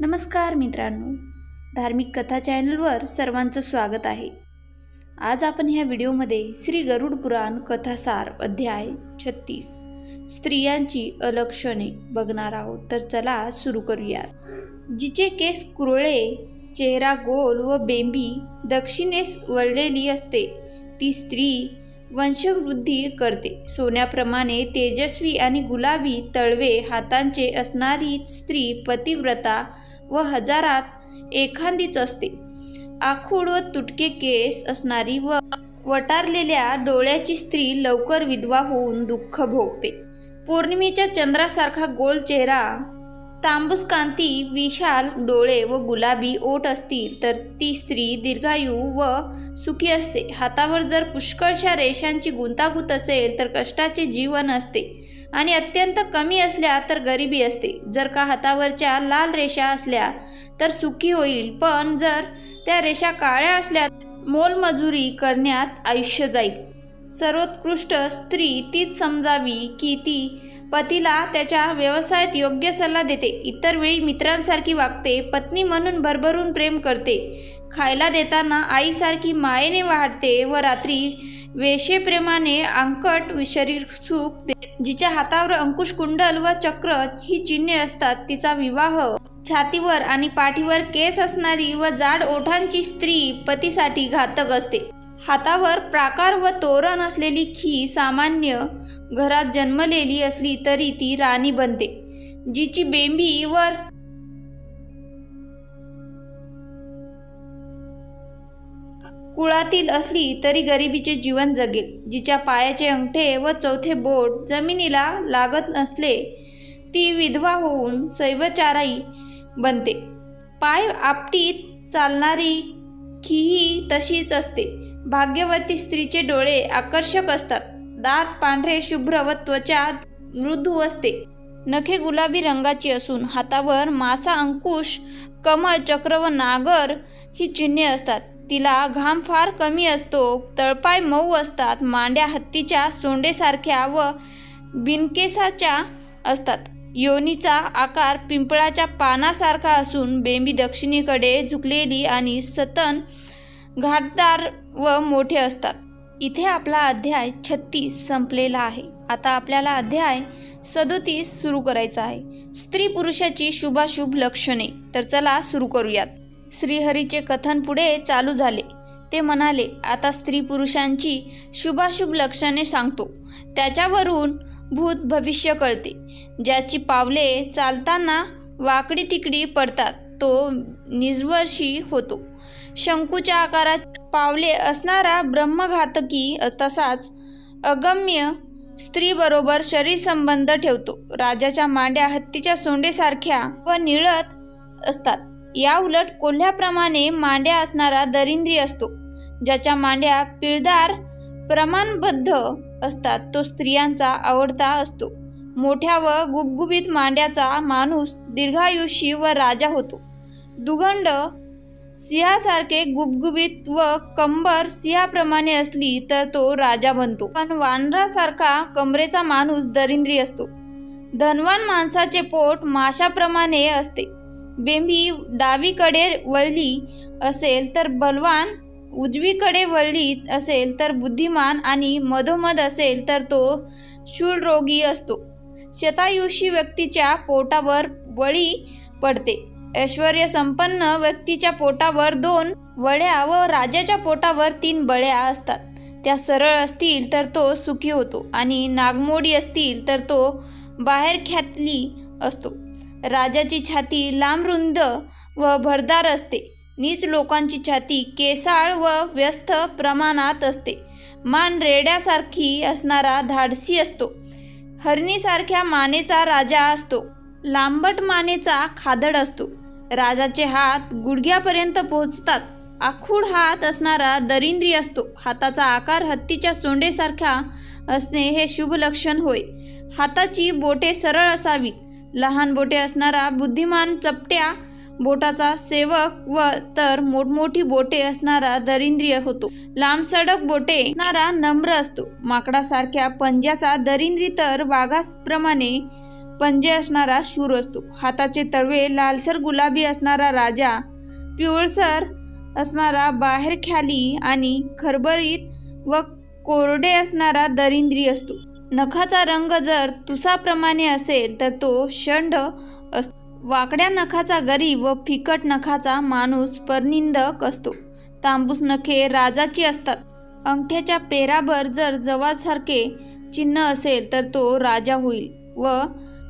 नमस्कार मित्रांनो धार्मिक कथा चॅनलवर सर्वांचं स्वागत आहे. आज आपण ह्या व्हिडिओमध्ये श्री गरुड पुराण कथासार अध्याय छत्तीस स्त्रियांची अलक्षणे बघणार आहोत. तर चला सुरू करूयात. जिचे केस कुरळे चेहरा गोल व बेंबी दक्षिणेस वळलेली असते ती स्त्री वंशवृद्धी करते. सोन्याप्रमाणे तेजस्वी आणि गुलाबी तळवे हातांचे असणारी स्त्री पतिव्रता व हजारात एखादीच असते. आखूड व तुटके केस असणारी व वटारलेल्या डोळ्याची स्त्री लवकर विधवा होऊन दुःख भोगते. पौर्णिमेच्या चंद्रासारखा गोल चेहरा तांबूस कांती विशाल डोळे व गुलाबी ओठ असतील तर ती स्त्री दीर्घायू व सुखी असते. हातावर जर पुष्कळशा रेषांची गुंतागुंत असेल तर कष्टाचे जीवन असते. आणि अत्यंत कमी असल्या तर गरिबी असते. जर का हातावरच्या लाल रेषा असल्या तर सुखी होईल. पण जर त्या रेषा काळ्या असल्या मोलमजुरी करण्यात आयुष्य जाईल. सर्वोत्कृष्ट स्त्री तीच समजावी की ती पतीला त्याच्या व्यवसायात योग्य सल्ला देते. इतर वेळी मित्रांसारखी वागते पत्नी म्हणून भरभरून प्रेम करते. खायला देताना आईसारखी मायेने वाढते व रात्री वेशेप्रेमाने अंकट शरीर सुख जिच्या हातावर अंकुश कुंडल व चक्र ही चिन्हे असतात तिचा विवाह छातीवर आणि पाठीवर केस असणारी व जाड ओठांची स्त्री पतीसाठी घातक असते. हातावर प्राकार व तोरण असलेली खी सामान्य घरात जन्मलेली असली तरी ती राणी बनते जिची बेंबी वर कुळातील असली तरी गरिबीचे जीवन जगेल जिच्या पायाचे अंगठे व चौथे बोट जमिनीला लागत नसले ती विधवा होऊन शैवचाराई बनते. पाय आपटीत चालणारी खीही तशीच असते. भाग्यवती स्त्रीचे डोळे आकर्षक असतात. दात पांढरे शुभ्र व त्वचा मृदू असते. नखे गुलाबी रंगाची असून हातावर मासा अंकुश कमळ चक्र व नागर ही चिन्हे असतात. तिला घाम फार कमी असतो तळपाय मऊ असतात मांड्या हत्तीच्या सोंडेसारख्या व बिनकेसाच्या असतात. योनीचा आकार पिंपळाच्या पानासारखा असून बेंबी दक्षिणेकडे झुकलेली आणि सतन घाटदार व मोठे असतात. इथे आपला अध्याय छत्तीस संपलेला आहे. आता आपल्याला अध्याय सदोतीस सुरू करायचा आहे. स्त्री पुरुषाची शुभाशुभ लक्षणे. तर चला सुरू करूयात. श्रीहरीचे कथन पुढे चालू झाले. ते म्हणाले आता स्त्री पुरुषांची शुभाशुभ लक्षणे सांगतो. त्याच्यावरून भूत भविष्य कळते. ज्याची पावले चालताना वाकडी तिकडी पडतात तो निजवर्षी होतो. शंकूच्या आकारात पावले असणारा ब्रह्मघातकी तसाच अगम्य स्त्रीबरोबर शरीर संबंध ठेवतो. राजाच्या मांड्या हत्तीच्या सोंडेसारख्या व निळत असतात. या उलट कोल्ह्याप्रमाणे मांड्या असणारा दरिंद्री असतो. ज्याच्या मांड्या पिळदार प्रमाणबद्ध असतात तो स्त्रियांचा आवडता असतो. मोठ्या व गुबगुबीत मांड्याचा माणूस दीर्घायुषी व राजा होतो. दुगंड सिंहासारखे गुबगुबीत व कंबर सिंहाप्रमाणे असली तर तो राजा बनतो. पण वानरासारखा कमरेचा माणूस दरिंद्री असतो. धनवान माणसाचे पोट माशाप्रमाणे असते. बेंबी डावीकडे वळली असेल तर बलवान उजवीकडे वळली असेल तर बुद्धिमान आणि मधोमध असेल तर तो शूळरोगी असतो. शतायुषी व्यक्तीच्या पोटावर वळी पडते. ऐश्वर संपन्न व्यक्तीच्या पोटावर दोन वळ्या व राजाच्या पोटावर तीन बळ्या असतात. त्या सरळ असतील तर तो सुखी होतो आणि नागमोडी असतील तर तो बाहेर ख्यातली असतो. राजाची छाती लांबरुंद व भरदार असते. नीच लोकांची छाती केसाळ व व्यस्त प्रमाणात असते. मान रेड्यासारखी असणारा धाडसी असतो. हरणीसारख्या मानेचा राजा असतो. लांबट मानेचा खादड असतो. राजाचे हात गुडघ्यापर्यंत पोहोचतात. आखूड हात असणारा दरिंद्री असतो. हाताचा आकार हत्तीच्या सोंडेसारखा असणे हे शुभ लक्षण होय. हाताची बोटे सरळ असावीत. लहान बोटे असणारा बुद्धिमान चपट्या बोटाचा सेवक व तर मोठमोठी बोटे असणारा दरिंद्रिय होतो. लांबसडक बोटे असणारा नम्र असतो. माकडासारख्या पंज्याचा दरिंद्री तर वाघाप्रमाणे पंजे असणारा शूर असतो. हाताचे तळवे लालसर गुलाबी असणारा राजा पिवळसर असणारा बाहेर ख्याली आणि खरबरीत व कोरडे असणारा दरिंद्री असतो. नखाचा रंग जर तुसाप्रमाणे असेल तर तो षंड असतो वाकड्या नखाचा गरीब व फिकट नखाचा माणूस परनिंदक असतो. तांबूस नखे राजाची असतात. अंगठ्याच्या पेराभर जर जवासारखे चिन्ह असेल तर तो राजा होईल व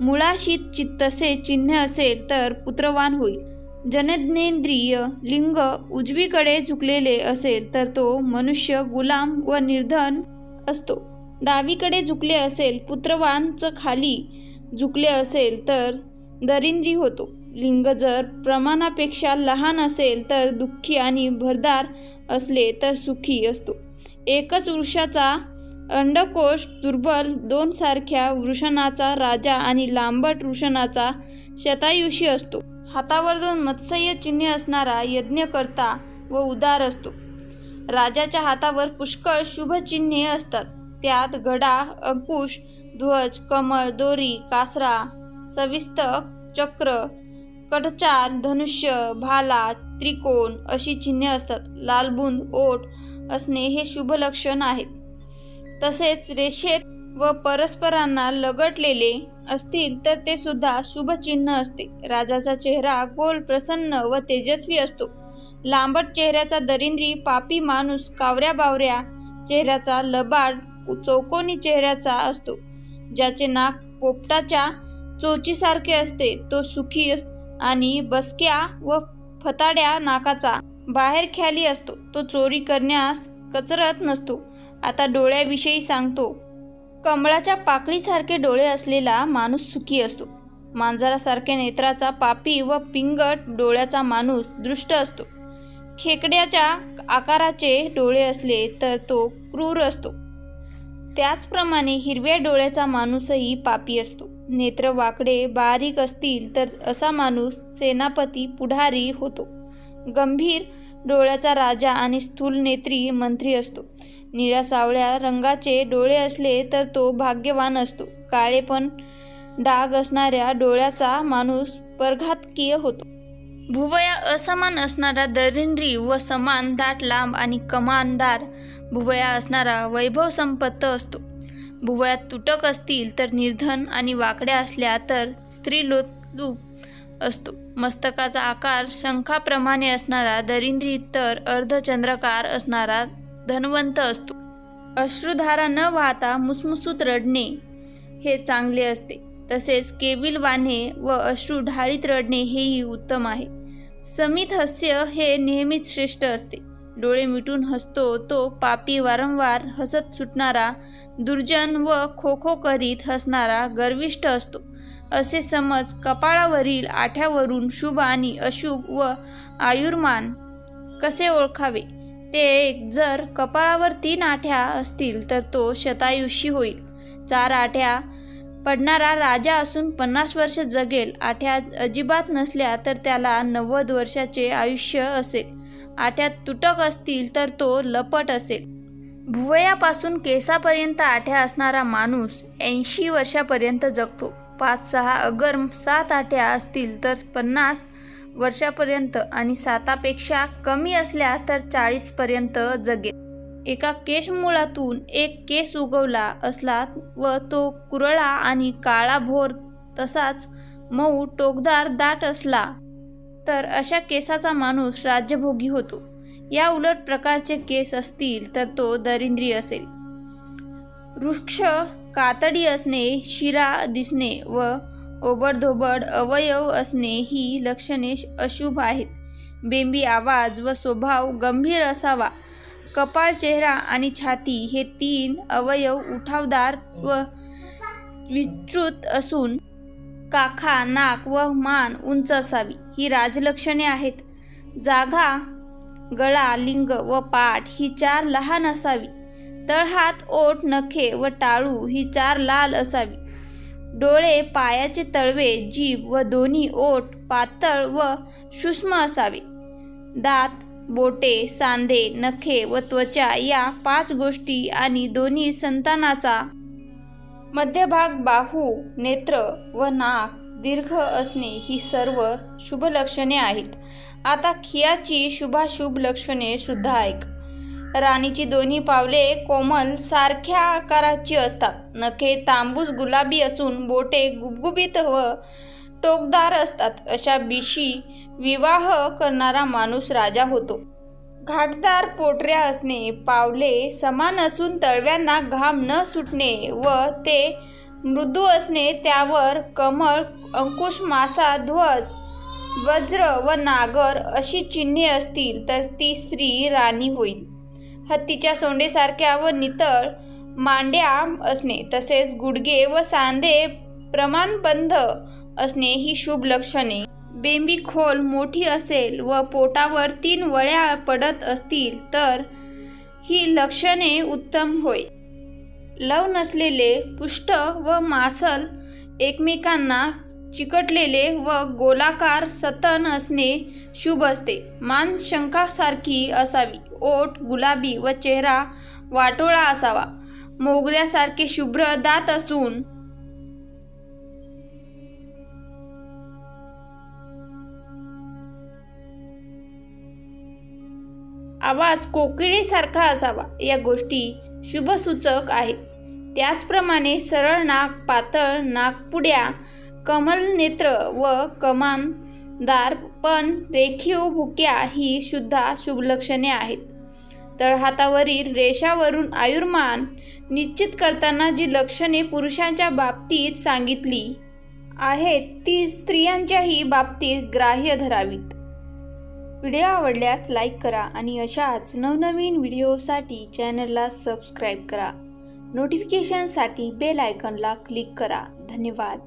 मुळाशी चित्तसे चिन्ह असेल तर पुत्रवान होईल. जनज्ञेंद्रिय लिंग उजवीकडे झुकलेले असेल तर तो मनुष्य गुलाम व निर्धन असतो. डावीकडे झुकले असेल पुत्रवानच खाली झुकले असेल तर दरिंद्री होतो. लिंग जर प्रमाणापेक्षा लहान असेल तर दुःखी आणि भरदार असले तर सुखी असतो. एकच वृक्षाचा अंडकोश दुर्बल दोन सारख्या वृषणाचा राजा आणि लांबट वृषणाचा शतायुषी असतो. हातावर दोन मत्सय चिन्हे असणारा यज्ञकर्ता व उदार असतो. राजाच्या हातावर पुष्कळ शुभचिन्हे असतात. त्यात गडा अंकुश ध्वज कमळ दोरी कासरा सविस्तक चक्र कडचार धनुष्य भाला त्रिकोण अशी चिन्हे असतात. लालबुंद ओठ असणे हे शुभ लक्षण आहेत. तसेच रेषेत व परस्परांना लगटलेले असतील तर ते सुद्धा शुभचिन्ह असते. राजाचा चेहरा गोल प्रसन्न व तेजस्वी असतो. लांबट चेहऱ्याचा दरिंद्री पापी माणूस कावऱ्या बावऱ्या चेहऱ्याचा लबाड चौकोनी चेहऱ्याचा असतो. ज्याचे नाक पोपटाच्या चोचीसारखे असते तो सुखी असतो आणि बसक्या व फताड्या नाकाचा बाहेर ख्याली असतो. तो चोरी करण्यास कचरत नसतो. आता डोळ्याविषयी सांगतो. कमळाच्या पाकळीसारखे डोळे असलेला माणूस सुखी असतो. मांजरासारख्या नेत्राचा पापी व पिंगट डोळ्याचा माणूस दृष्ट असतो. खेकड्याच्या आकाराचे डोळे असले तर तो क्रूर असतो. त्याचप्रमाणे हिरव्या डोळ्याचा माणूसही पापी असतो. नेत्र वाकडे बारीक असतील तर असा माणूस सेनापती पुढारी होतो. गंभीर डोळ्याचा राजा आणि स्थूल नेत्री मंत्री असतो. निळ्या सावळ्या रंगाचे डोळे असले तर तो भाग्यवान असतो. काळे पण डाग असणाऱ्या डोळ्याचा माणूस परघातकीय होतो. भुवया असमान असणारा दरिंद्री व समान दाट लांब आणि कमानदार भुवया असणारा वैभव संपत्त असतो. भुवयात तुटक असतील तर निर्धन आणि वाकड्या असल्या तर स्त्रीलोलूप असतो. मस्तकाचा आकार शंखाप्रमाणे असणारा दरिंद्री तर अर्धचंद्रकार असणारा धनवंत असतो. अश्रुधारा न वाहता मुसमुसूत रडणे हे चांगले असते. तसेच केबिल वाणे व अश्रू ढाळीत रडणे हेही उत्तम आहे. समित हास्य हे नेहमीच श्रेष्ठ असते. डोळे मिटून हसतो तो पापी वारंवार हसत सुटणारा दुर्जन व खो खो करीत हसणारा गर्विष्ठ असतो. असे समज कपाळावरील आठ्यावरून शुभ आणि अशुभ व आयुर्मान कसे ओळखावे? ते जर कपाळावर तीन आठ्या असतील तर तो शतायुषी होईल. चार आठ्या पडणारा राजा असून पन्नास वर्ष जगेल. आठ्या अजिबात नसल्या तर त्याला नव्वद वर्षाचे आयुष्य असेल. आठ्यात तुटक असतील तर तो लपट असेल. भुवयापासून केसापर्यंत आठ्या असणारा माणूस ऐंशी वर्षापर्यंत जगतो. पाच सहा अगर सात आठ्या असतील तर पन्नास वर्षापर्यंत आणि सातापेक्षा कमी असल्या तर चाळीसपर्यंत जगेल. एका केशमुळातून एक केस उगवला असला व तो कुरळा आणि काळा भोर तसाच मऊ टोकदार दाट असला तर अशा केसाचा माणूस राज्यभोगी होतो. या उलट प्रकारचे केस असतील तर तो दरिंद्री असेल. वृक्ष कातडी असणे शिरा दिसणे व ओबडधोबड अवयव असणे ही लक्षणे अशुभ आहेत. बेंबी आवाज व स्वभाव गंभीर असावा. कपाळ चेहरा आणि छाती हे तीन अवयव उठावदार व विस्तृत असून काखा नाक व मान उंच असावी. ही राजलक्षणे आहेत. जागा गळा लिंग व पाठ ही चार लहान असावी. तळहात ओठ नखे व टाळू ही चार लाल असावी. डोळे पायाचे तळवे जीभ व दोन्ही ओठ पातळ व सूक्ष्म असावे. दात बोटे सांधे नखे व त्वचा या पाच गोष्टी आणि दोन्ही संतानाचा मध्यभाग बाहू नेत्र व नाक दीर्घ असणे ही सर्व शुभ लक्षणे आहेत. आता खियाची शुभाशुभ लक्षणे सुद्धा ऐक. राणीची दोन्ही पावले कोमल सारख्या आकाराची असतात. नखे तांबूस गुलाबी असून बोटे गुबगुबीत व टोकदार असतात. अशा बिशी विवाह करणारा माणूस राजा होतो. घाटदार पोटऱ्या असणे पावले समान असून तळव्यांना घाम न सुटणे व ते मृदू असणे त्यावर कमळ अंकुश मासा ध्वज वज्र व नागर अशी चिन्हे असतील तर ती स्त्री राणी होईल. हत्तीच्या सोंडेसारख्या व नितळ मांड्या असणे तसेच गुडघे व सांधे प्रमाणबंध असणे ही शुभ लक्षणे. बेंबी खोल मोठी असेल व पोटावर तीन वळ्या पडत असतील तर ही लक्षणे उत्तम होय. लव नसलेले पुष्ट व मासल एकमेकांना चिकटलेले व गोलाकार सतन असणे शुभ असते. मान शंखासारखी असावी. ओठ गुलाबी व चेहरा वाटोळा असावा. मोगऱ्यासारखे शुभ्र दात असून आवाज कोकिळेसारखा असावा. या गोष्टी शुभसूचक आहेत. त्याचप्रमाणे सरळ नाक पातळ नाकपुड्या कमल नेत्र व कमानदार पण रेखीव भुक्या ही सुद्धा शुभलक्षणे आहेत. तळहातावरील रेषावरून आयुर्मान निश्चित करताना जी लक्षणे पुरुषांच्या बाबतीत सांगितली आहेत ती स्त्रियांच्याही बाबतीत ग्राह्य धरावीत. व्हिडिओ आवडल्यास लाईक करा आणि अशाच नवनवीन व्हिडिओसाठी चॅनलला सबस्क्राईब करा. नोटिफिकेशनसाठी बेल आयकॉनला क्लिक करा. धन्यवाद.